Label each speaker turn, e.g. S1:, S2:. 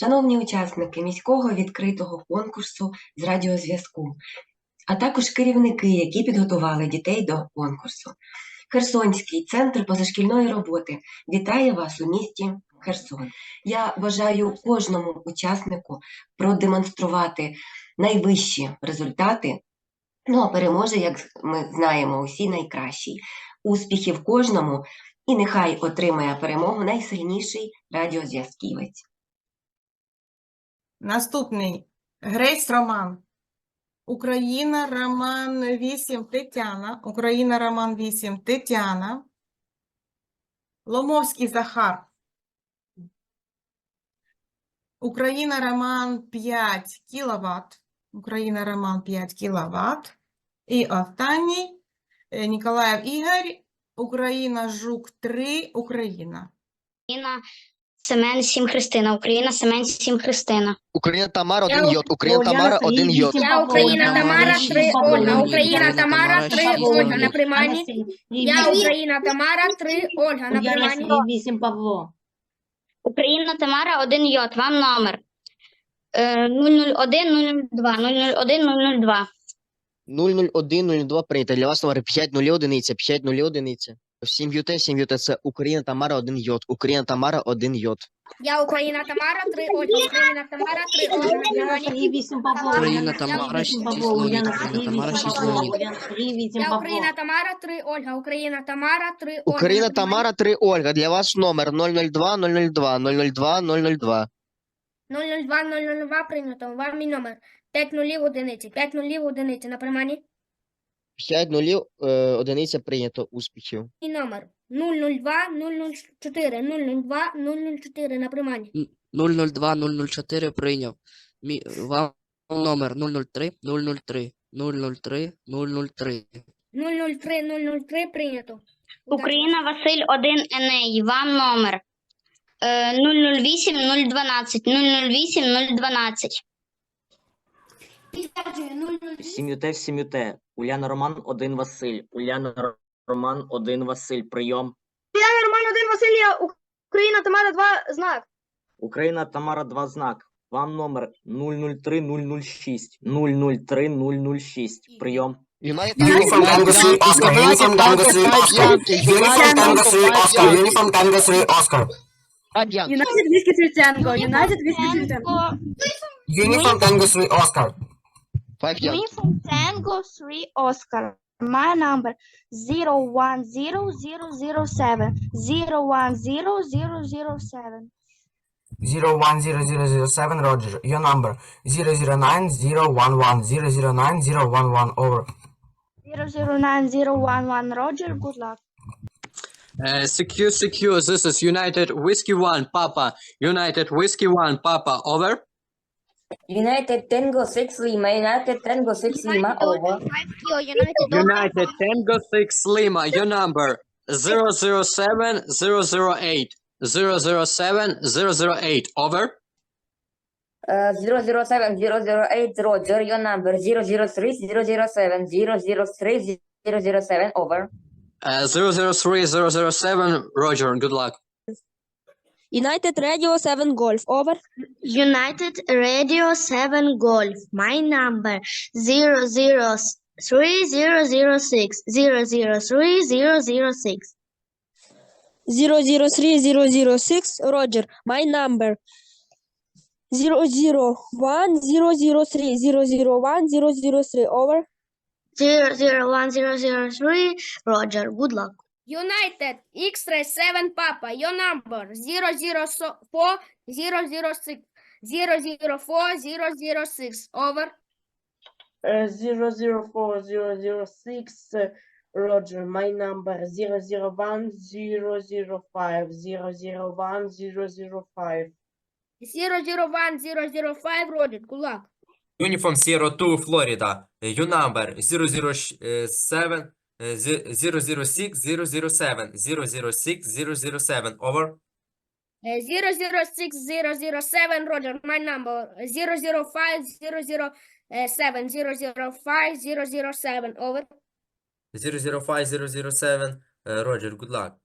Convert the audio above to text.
S1: шановні учасники міського відкритого конкурсу з радіозв'язку, а також керівники, які підготували дітей до конкурсу. Херсонський центр позашкільної роботи вітає вас у місті Херсон. Я бажаю кожному учаснику продемонструвати найвищі результати. Ну, а переможе, як ми знаємо, усі найкращий. Успіхів кожному, і нехай отримає перемогу найсильніший радіозв'язківець.
S2: Наступний Грейс Роман. Україна Роман 8 Тетяна. Україна Роман 8 Тетяна. Ломовський Захар. Україна Роман 5 кіловат. Україна Роман 5 кіловат. І останній е, Ніколаєв Ігор. Україна Жук 3 Україна.
S3: Україна Семен Сім Христина. Україна Семен Сім Христина.
S4: Україна Тамара один йод. Україна Тамара один йод.
S5: Я Україна Тамара, три Ольга. Україна Тамара, три Ольга на прийманні. Я Україна Тамара, три Ольга на прийманні.
S6: Вісім Павло.
S3: Україна Тамара один йод. Вам номер. Е, 001 002 001 002.
S4: 00102 прийнято. Для вас номер 5 нулі одиниця, 5 нулі одиниця. 7 ют, 7 ют це Україна Тамара один йод. Україна Тамара один йод.
S5: Я Україна Тамара, три Ольга. Україна Тамара, три Ольга на прийманні.
S6: Сергій вісім Павло.
S7: Україна Тамара,
S6: Сергій,
S7: шість. Леонід. Україна Тамара,
S6: вісім
S7: шість Леонід.
S5: Я Україна Тамара, три Ольга. Україна Тамара, три Ольга.
S4: Україна. Тамара 3 Ольга. Для вас номер 002 002 002 002.
S5: 002 002 прийнято. Вам мій номер. 5 нулів одиниці. 5 нулів одиниці на прийманні.
S4: 5 нулів е, одиниця прийнято. Успіхів.
S5: Мій номер 002 004 002 004 на прийманні.
S7: 002 004 прийняв. Мі... Вам номер 003 003 003 003.
S5: 003 003 прийнято.
S3: Україна Василь один Еней. Вам номер. Е, 008 012 008 012.
S5: Підтверджую 003.
S8: Сім'юте, сім'юте. Уляна Роман, один Василь. Уляна Роман, один Василь. Прийом.
S9: Роман один Василія, Україна Тамара два знак.
S8: Україна Тамара, два знак. Вам номер 003 006. 003 006. Прийом.
S10: Uniform Tango 3 Oscar. Uniform Tango 3 Oscar. Uniform Tango 3 Oscar. Uniform Tango 3 Oscar.
S9: Юнайтед Віскі Триценко, Юнайтед Віскі Триценко.
S10: Uniform Tango 3 Oscar.
S4: Five young.
S11: Uniform Tango 3 Oscar. My number 010007. 010007.
S10: 01007 Roger. Your number 009011 009011 over.
S11: 009011 Roger. Good luck.
S12: Uh, secure, secure. This is United Whiskey One Papa. United Whiskey One Papa. Over.
S1: United Tango 6 Lima, United Tango 6 Lima, over.
S12: United Tango Six Lima. Your number 007 008 007 008. Over.
S1: Uh, 007 008 Roger, your number 003 007 003 007, over.
S12: Uh, 003 007. Roger. Good luck.
S9: United Radio 7 Golf, over.
S11: United Radio 7 Golf. My number 003006. 003006.
S9: 003006, Roger. My number 001 003 001 003, over.
S11: 001003. Roger. Good luck.
S5: United X-Ray 7 Papa. Your number 004006. Over. Uh, 004006.
S6: Uh, Roger, my number 001005 001005. Roger, good luck. Uniform 02 Florida. Your number zero zero seven zero zero six zero zero seven zero zero six
S5: zero zero seven Over. Zero
S13: zero six zero zero seven. Roger, my number zero zero five zero zero eh, seven
S5: zero zero five zero zero seven. Over. Zero zero five zero
S13: zero seven Uh, Roger, good luck.